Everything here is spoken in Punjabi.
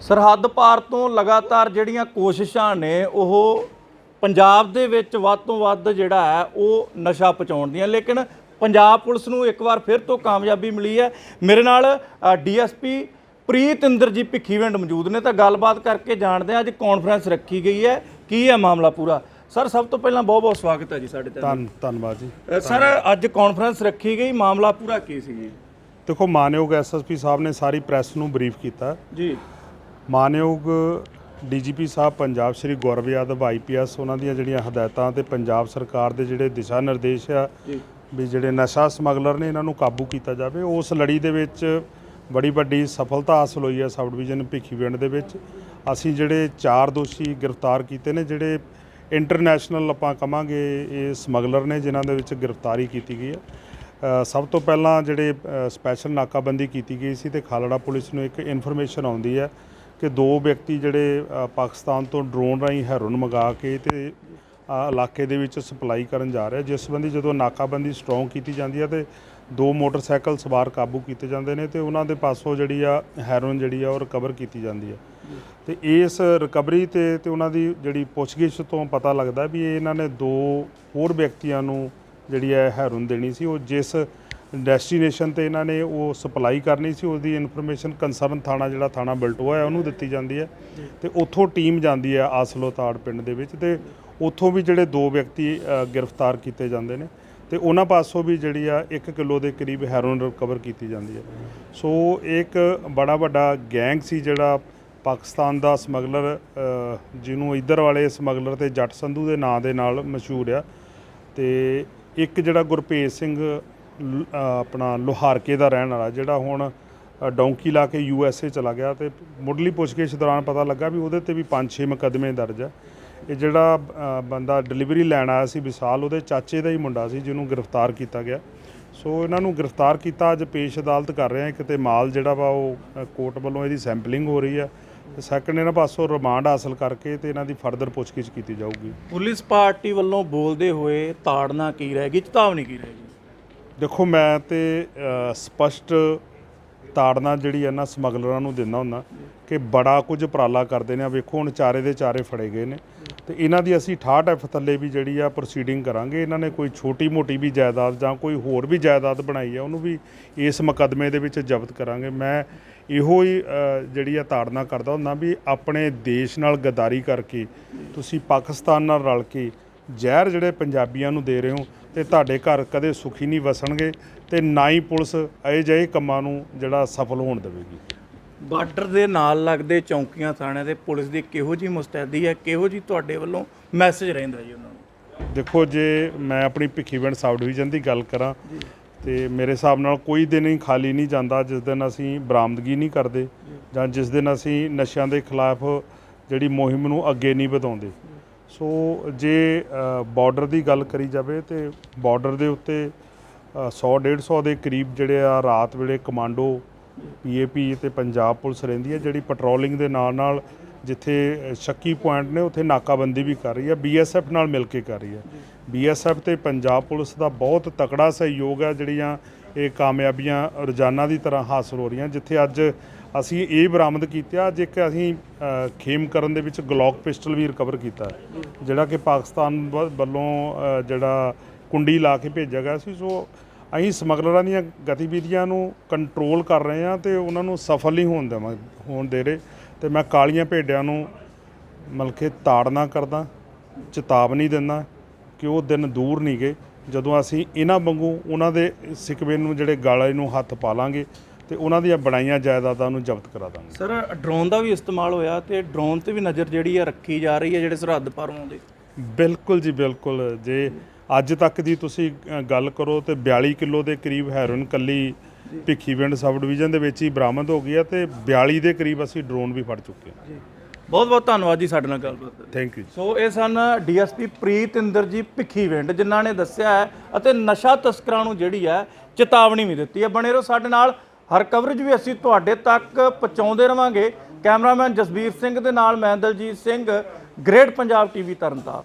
ਸਰਹੱਦ ਪਾਰ ਤੋਂ ਲਗਾਤਾਰ ਜਿਹੜੀਆਂ ਕੋਸ਼ਿਸ਼ਾਂ ਨੇ ਉਹ ਪੰਜਾਬ ਦੇ ਵਿੱਚ ਵੱਧ ਤੋਂ ਵੱਧ ਜਿਹੜਾ ਹੈ ਉਹ ਨਸ਼ਾ ਪਹੁੰਚਾਉਣ ਦੀਆਂ। ਲੇਕਿਨ ਪੰਜਾਬ ਪੁਲਿਸ ਨੂੰ ਇੱਕ ਵਾਰ ਫਿਰ ਤੋਂ ਕਾਮਯਾਬੀ ਮਿਲੀ ਹੈ। ਮੇਰੇ ਨਾਲ ਡੀਐਸਪੀ ਪ੍ਰੀਤ ਇੰਦਰ ਜੀ ਭਿੱਖੀਵਿੰਡ ਮੌਜੂਦ ਨੇ। ਤਾਂ ਗੱਲਬਾਤ ਕਰਕੇ ਜਾਣਦੇ ਹਾਂ ਅੱਜ ਕਾਨਫਰੰਸ ਰੱਖੀ ਗਈ ਹੈ। ਕੀ ਹੈ ਮਾਮਲਾ ਪੂਰਾ? ਸਰ ਸਭ ਤੋਂ ਪਹਿਲਾਂ ਬਹੁਤ ਬਹੁਤ ਸਵਾਗਤ ਹੈ ਜੀ ਸਾਡੇ ਤੇ ਧੰਨ ਧੰਨਵਾਦ ਜੀ। ਸਰ ਅੱਜ ਕਾਨਫਰੰਸ ਰੱਖੀ ਗਈ। ਮਾਮਲਾ ਪੂਰਾ ਕੀ ਸੀ ਜੀ? ਦੇਖੋ ਮਾਨਯੋਗ ਐਸਐਸਪੀ ਸਾਹਿਬ ਨੇ ਸਾਰੀ ਪ੍ਰੈਸ ਨੂੰ ਬਰੀਫ ਕੀਤਾ। ਜੀ। ਮਾਨਯੋਗ ਡੀਜੀਪੀ ਸਾਹਿਬ ਪੰਜਾਬ ਸ਼੍ਰੀ ਗੌਰਵ ਯਾਦਵ ਆਈਪੀਐਸ ਉਹਨਾਂ ਦੀਆਂ ਜਿਹੜੀਆਂ ਹਦਾਇਤਾਂ ਤੇ ਪੰਜਾਬ ਸਰਕਾਰ ਦੇ ਜਿਹੜੇ ਦਿਸ਼ਾ ਨਿਰਦੇਸ਼ ਆ ਵੀ ਜਿਹੜੇ ਨਸ਼ਾ ਸਮਗਲਰ ਨੇ ਇਹਨਾਂ ਨੂੰ ਕਾਬੂ ਕੀਤਾ ਜਾਵੇ। ਉਸ ਲੜੀ ਦੇ ਵਿੱਚ ਬੜੀ ਵੱਡੀ ਸਫਲਤਾ ਹਾਸਲ ਹੋਈ ਹੈ ਸਬ ਡਿਵੀਜ਼ਨ ਭਿੱਖੀਵਿੰਡ ਦੇ ਵਿੱਚ। ਅਸੀਂ ਜਿਹੜੇ ਚਾਰ ਦੋਸ਼ੀ ਗ੍ਰਿਫਤਾਰ ਕੀਤੇ ਨੇ ਜਿਹੜੇ ਇੰਟਰਨੈਸ਼ਨਲ ਆਪਾਂ ਕਵਾਂਗੇ ਇਹ ਸਮਗਲਰ ਨੇ ਜਿਨ੍ਹਾਂ ਦੇ ਵਿੱਚ ਗ੍ਰਿਫਤਾਰੀ ਕੀਤੀ ਗਈ ਹੈ। ਸਭ ਤੋਂ ਪਹਿਲਾਂ ਜਿਹੜੇ ਸਪੈਸ਼ਲ ਨਾਕਾਬੰਦੀ ਕੀਤੀ ਗਈ ਸੀ ਤੇ ਖਾਲੜਾ ਪੁਲਿਸ ਨੂੰ ਇੱਕ ਇਨਫੋਰਮੇਸ਼ਨ ਆਉਂਦੀ ਹੈ ਕਿ ਦੋ ਵਿਅਕਤੀ ਜਿਹੜੇ ਪਾਕਿਸਤਾਨ ਤੋਂ ਡਰੋਨ ਰਾਹੀਂ ਹੈਰੋਨ ਮੰਗਾ ਕੇ ਤੇ ਇਲਾਕੇ ਦੇ ਵਿੱਚ ਸਪਲਾਈ ਕਰਨ ਜਾ ਰਿਹਾ। ਜਿਸ ਸੰਬੰਧੀ ਜਦੋਂ ਨਾਕਾਬੰਦੀ ਸਟਰੋਂਗ ਕੀਤੀ ਜਾਂਦੀ ਹੈ ਤੇ ਦੋ ਮੋਟਰਸਾਈਕਲ ਸਵਾਰ ਕਾਬੂ ਕੀਤੇ ਜਾਂਦੇ ਨੇ ਤੇ ਉਹਨਾਂ ਦੇ ਪਾਸੋਂ ਜਿਹੜੀ ਆ ਹੈਰੋਇਨ ਜਿਹੜੀ ਆ ਉਹ ਰਿਕਵਰ ਕੀਤੀ ਜਾਂਦੀ ਹੈ। ਤੇ ਇਸ ਰਿਕਵਰੀ ਤੇ ਤੇ ਉਹਨਾਂ ਦੀ ਜਿਹੜੀ ਪੁੱਛਗਿੱਛ ਤੋਂ ਪਤਾ ਲੱਗਦਾ ਵੀ ਇਹਨਾਂ ਨੇ ਦੋ ਹੋਰ ਵਿਅਕਤੀਆਂ ਨੂੰ ਜਿਹੜੀ ਹੈ ਹੈਰੋਨ ਦੇਣੀ ਸੀ। ਉਹ ਜਿਸ ਡੈਸਟੀਨੇਸ਼ਨ ਤੇ ਇਹਨਾਂ ਨੇ ਉਹ ਸਪਲਾਈ ਕਰਨੀ ਸੀ ਉਸ ਦੀ ਇਨਫੋਰਮੇਸ਼ਨ ਕੰਸਰਨ ਥਾਣਾ ਜਿਹੜਾ ਥਾਣਾ ਬਲਟੋਆ ਹੈ, ਉਹਨੂੰ ਦਿੱਤੀ ਜਾਂਦੀ ਹੈ। ਤੇ ਉੱਥੋਂ ਟੀਮ ਜਾਂਦੀ ਹੈ ਆਸਲੋ ਤਾੜ ਪਿੰਡ ਦੇ ਵਿੱਚ ਤੇ ਉੱਥੋਂ ਵੀ ਜਿਹੜੇ ਦੋ ਵਿਅਕਤੀ ਗ੍ਰਿਫਤਾਰ ਕੀਤੇ ਜਾਂਦੇ ਨੇ ਤੇ ਉਹਨਾਂ ਪਾਸੋਂ ਵੀ ਜਿਹੜੀ ਆ 1 ਕਿਲੋ ਦੇ ਕਰੀਬ ਹੈਰੋਇਨ ਰਿਕਵਰ ਕੀਤੀ ਜਾਂਦੀ ਹੈ। ਸੋ ਇੱਕ ਬੜਾ ਵੱਡਾ ਗੈਂਗ ਸੀ ਜਿਹੜਾ ਪਾਕਿਸਤਾਨ ਦਾ ਸਮਗਲਰ ਜਿਹਨੂੰ ਇੱਧਰ ਵਾਲੇ ਸਮਗਲਰ ਤੇ ਜੱਟ ਸੰਧੂ ਦੇ ਨਾਂ ਦੇ ਨਾਲ ਮਸ਼ਹੂਰ ਆ। ਤੇ ਇੱਕ ਜਿਹੜਾ ਗੁਰਪ੍ਰੀਤ ਸਿੰਘ ਆਪਣਾ ਲੋਹਾਰਕੇ ਦਾ ਰਹਿਣ ਵਾਲਾ ਜਿਹੜਾ ਹੁਣ ਅ, ਡੌਂਕੀ ਲਾ ਕੇ ਯੂ ਐਸ ਏ ਚਲਾ ਗਿਆ ਤੇ ਮੁੱਢਲੀ ਪੁੱਛਗਿੱਛ ਦੌਰਾਨ ਪਤਾ ਲੱਗਾ ਵੀ ਉਹਦੇ ਤੇ ਵੀ 5-6 ਮੁਕੱਦਮੇ ਦਰਜ ਹੈ ਇਹ ਜਿਹੜਾ ਬੰਦਾ ਡਿਲੀਵਰੀ ਲੈਣ ਆਇਆ ਸੀ ਵਿਸਾਲ ਉਹਦੇ ਚਾਚੇ ਦਾ ਹੀ ਮੁੰਡਾ ਸੀ ਜਿਹਨੂੰ ਗ੍ਰਿਫਤਾਰ ਕੀਤਾ ਗਿਆ। ਸੋ ਇਹਨਾਂ ਨੂੰ ਗ੍ਰਿਫਤਾਰ ਕੀਤਾ ਅੱਜ ਪੇਸ਼ ਅਦਾਲਤ ਕਰ ਰਹੇ ਆ ਕਿਤੇ ਮਾਲ ਜਿਹੜਾ ਵਾ ਉਹ ਕੋਰਟ ਵੱਲੋਂ ਇਹਦੀ ਸੈਂਪਲਿੰਗ ਹੋ ਰਹੀ ਆ ਤੇ ਸੈਕੰਡ ਇਹਨਾਂ ਪਾਸੋਂ ਰਿਮਾਂਡ ਹਾਸਲ ਕਰਕੇ ਤੇ ਇਹਨਾਂ ਦੀ ਫਰਦਰ ਪੁੱਛਗਿੱਛ ਕੀਤੀ ਜਾਊਗੀ। ਪੁਲਿਸ ਪਾਰਟੀ ਵੱਲੋਂ ਬੋਲਦੇ ਹੋਏ ਤਾੜਨਾ ਕੀ ਰਹੇਗੀ ਚੇਤਾਵਨੀ ਕੀ ਰਹੇਗੀ ਦੇਖੋ ਮੈਂ ਤੇ ਅ, ਸਪਸ਼ਟ ਤਾੜਨਾ ਜਿਹੜੀ ਹੈ ਨਾ ਸਮਗਲਰਾਂ ਨੂੰ ਦਿੰਦਾ ਹੁੰਦਾ ਕਿ ਬੜਾ ਕੁਝ ਉਪਰਾਲਾ ਕਰਦੇ ਨੇ। ਆ ਵੇਖੋ ਹੁਣ ਚਾਰੇ ਦੇ ਚਾਰੇ ਫੜੇ ਗਏ ਨੇ। ਤੇ ਇਹਨਾਂ ਦੀ ਅਸੀਂ 68 ਐਫ ਥੱਲੇ ਵੀ ਜਿਹੜੀ ਆ ਪ੍ਰੋਸੀਡਿੰਗ ਕਰਾਂਗੇ। ਇਹਨਾਂ ਨੇ ਕੋਈ ਛੋਟੀ ਮੋਟੀ ਵੀ ਜਾਇਦਾਦ ਜਾਂ ਕੋਈ ਹੋਰ ਵੀ ਜਾਇਦਾਦ ਬਣਾਈ ਆ ਉਹਨੂੰ ਵੀ ਇਸ ਮੁਕੱਦਮੇ ਦੇ ਵਿੱਚ ਜ਼ਬਤ ਕਰਾਂਗੇ। ਮੈਂ ਇਹੋ ਹੀ ਜਿਹੜੀ ਆ ਤਾੜਨਾ ਕਰਦਾ ਹੁੰਦਾ ਵੀ ਆਪਣੇ ਦੇਸ਼ ਨਾਲ ਗਦਾਰੀ ਕਰਕੇ ਤੁਸੀਂ ਪਾਕਿਸਤਾਨ ਨਾਲ ਰਲ ਕੇ ਜ਼ਹਿਰ ਜਿਹੜੇ ਪੰਜਾਬੀਆਂ ਨੂੰ ਦੇ ਰਹੇ ਹੋ ਤੇ ਤੁਹਾਡੇ ਘਰ ਕਦੇ ਸੁਖੀ ਨਹੀਂ ਵਸਣਗੇ ਤੇ ਨਾ ਹੀ ਪੁਲਿਸ ਇਹ ਜਿਹੇ ਕੰਮਾਂ ਨੂੰ ਜਿਹੜਾ ਸਫਲ ਹੋਣ ਦੇਵੇਗੀ। ਬਾਰਡਰ ਦੇ ਨਾਲ ਲੱਗਦੇ ਚੌਂਕੀਆਂ ਥਾਣਿਆਂ ਦੇ ਪੁਲਿਸ ਦੀ ਕਿਹੋ ਜੀ ਮੁਸਤੈਦੀ ਹੈ ਕਿਹੋ ਜੀ ਤੁਹਾਡੇ ਵੱਲੋਂ ਮੈਸੇਜ ਰਹਿੰਦਾ ਜੀ ਉਹਨਾਂ ਨੂੰ? ਦੇਖੋ ਜੇ ਮੈਂ ਆਪਣੀ ਭਿੱਖੀਵਿੰਡ ਸਬ ਡਿਵੀਜ਼ਨ ਦੀ ਗੱਲ ਕਰਾਂ ਤੇ ਮੇਰੇ ਹਿਸਾਬ ਨਾਲ ਕੋਈ ਦਿਨ ਹੀ ਖਾਲੀ ਨਹੀਂ ਜਾਂਦਾ ਜਿਸ ਦਿਨ ਅਸੀਂ ਬਰਾਮਦਗੀ ਨਹੀਂ ਕਰਦੇ ਜਾਂ। ਜਿਸ ਦਿਨ ਅਸੀਂ ਨਸ਼ਿਆਂ ਦੇ ਖਿਲਾਫ ਜਿਹੜੀ ਮੁਹਿੰਮ ਨੂੰ ਅੱਗੇ ਨਹੀਂ ਵਧਾਉਂਦੇ। ਸੋ ਜੇ ਬਾਰਡਰ ਦੀ ਗੱਲ ਕਰੀ ਜਾਵੇ ਤੇ ਬਾਰਡਰ ਦੇ ਉੱਤੇ 100 150 ਦੇ ਕਰੀਬ ਜਿਹੜੇ ਆ ਰਾਤ ਵੇਲੇ ਕਮਾਂਡੋ ਪੀਏਪੀ ਤੇ ਪੰਜਾਬ ਪੁਲਿਸ ਰਹਿੰਦੀ ਹੈ, ਜਿਹੜੀ ਪੈਟਰੋਲਿੰਗ ਦੇ ਨਾਲ ਨਾਲ ਜਿੱਥੇ ਸ਼ੱਕੀ ਪੁਆਇੰਟ ਨੇ ਉੱਥੇ ਨਾਕਾਬੰਦੀ ਵੀ ਕਰ ਰਹੀ ਹੈ ਬੀਐਸਐਫ ਨਾਲ ਮਿਲ ਕੇ ਕਰ ਰਹੀ ਹੈ। ਬੀਐਸਐਫ ਤੇ ਪੰਜਾਬ ਪੁਲਿਸ ਦਾ ਬਹੁਤ ਤਕੜਾ ਸਹਿਯੋਗ ਹੈ, ਜਿਹੜੀਆਂ ਇਹ ਕਾਮਯਾਬੀਆਂ ਰੋਜ਼ਾਨਾ ਦੀ ਤਰ੍ਹਾਂ ਹਾਸਲ ਹੋ ਰਹੀਆਂ, ਜਿੱਥੇ ਅੱਜ ਅਸੀਂ ਇਹ ਬਰਾਮਦ ਕੀਤਾ ਅੱਜ ਇੱਕ ਅਸੀਂ ਖੇਮ ਕਰਨ ਦੇ ਵਿੱਚ ਗਲੌਕ ਪਿਸਟਲ ਵੀ ਰਿਕਵਰ ਕੀਤਾ ਜਿਹੜਾ ਕਿ ਪਾਕਿਸਤਾਨ ਵ- ਵੱਲੋਂ ਜਿਹੜਾ ਕੁੰਡੀ ਲਾ ਕੇ ਭੇਜਿਆ ਗਿਆ ਸੀ। ਸੋ ਅਸੀਂ ਸਮਗਲਰਾਂ ਦੀਆਂ ਗਤੀਵਿਧੀਆਂ ਨੂੰ ਕੰਟਰੋਲ ਕਰ ਰਹੇ ਹਾਂ ਤੇ ਉਹਨਾਂ ਨੂੰ ਸਫਲ ਨਹੀਂ ਹੋਣ ਦੇਵਾਂ, ਹੋਣ ਦੇ ਰਹੇ। ਤੇ ਮੈਂ ਕਾਲੀਆਂ ਭੇਡਿਆਂ ਨੂੰ ਮਲਕੇ ਤਾੜਨਾ ਕਰਦਾ, ਚੇਤਾਵਨੀ ਦਿੰਦਾ ਕਿ ਉਹ ਦਿਨ ਦੂਰ ਨਹੀਂ ਗਏ। ਜਦੋਂ ਅਸੀਂ ਇਹਨਾਂ ਵਾਂਗੂ ਉਹਨਾਂ ਦੇ ਸਿਕਵੇ ਨੂੰ, ਜਿਹੜੇ ਗਾਲੇ ਨੂੰ ਹੱਥ ਪਾ ਲਾਂਗੇ ਤੇ ਉਹਨਾਂ ਦੀਆਂ ਬਣਾਈਆਂ ਜਾਇਦਾਦਾਂ ਨੂੰ ਜ਼ਬਤ ਕਰਾ ਦਾਂਗੇ। ਸਰ ਡਰੋਨ ਦਾ ਵੀ ਇਸਤੇਮਾਲ ਹੋਇਆ ਤੇ ਡਰੋਨ ਤੇ ਵੀ ਨਜ਼ਰ ਜਿਹੜੀ ਆ ਰੱਖੀ ਜਾ ਰਹੀ ਹੈ ਜਿਹੜੇ ਸਰਹੱਦ ਪਾਰੋਂ ਆਉਂਦੇ। ਬਿਲਕੁਲ ਜੀ ਬਿਲਕੁਲ। ਜੇ ਅੱਜ ਤੱਕ ਦੀ ਤੁਸੀਂ ਗੱਲ ਕਰੋ ਤੇ 42 ਕਿਲੋ ਦੇ ਕਰੀਬ ਹੈਰੋਇਨ ਕੱਲੀ ਭਿੱਖੀਵਿੰਡ ਸਬ ਡਿਵੀਜ਼ਨ ਦੇ ਵਿੱਚ ਹੀ ਬਰਾਮਦ ਹੋ ਗਈ ਹੈ ਤੇ 42 ਦੇ ਕਰੀਬ ਅਸੀਂ ਡਰੋਨ ਵੀ ਫੜ ਚੁੱਕੇ ਹਾਂ। ਬਹੁਤ ਬਹੁਤ ਧੰਨਵਾਦ ਜੀ ਸਾਡੇ ਨਾਲ ਗੱਲਬਾਤ। ਥੈਂਕ ਯੂ ਸੋ ਇਹ ਸਨ ਡੀਐਸਪੀ ਪ੍ਰੀਤ ਇੰਦਰ ਜੀ ਭਿੱਖੀਵਿੰਡ ਜਿਨ੍ਹਾਂ ਨੇ ਦੱਸਿਆ ਹੈ ਅਤੇ ਨਸ਼ਾ ਤਸਕਰਾਂ ਨੂੰ ਜਿਹੜੀ ਹੈ ਚੇਤਾਵਨੀ ਵੀ ਦਿੱਤੀ ਹੈ। ਬਣੇ ਰਹੋ ਸਾਡੇ ਨਾਲ ਹਰ ਕਵਰੇਜ ਵੀ ਅਸੀਂ ਤੁਹਾਡੇ ਤੱਕ ਪਹੁੰਚਾਉਂਦੇ ਰਵਾਂਗੇ। ਕੈਮਰਾਮੈਨ ਜਸਬੀਰ ਸਿੰਘ ਦੇ ਨਾਲ ਮੈਂ ਦਲਜੀਤ ਸਿੰਘ ਗ੍ਰੇਟ ਪੰਜਾਬ ਟੀਵੀ ਤਰਨਤਾਰਨ।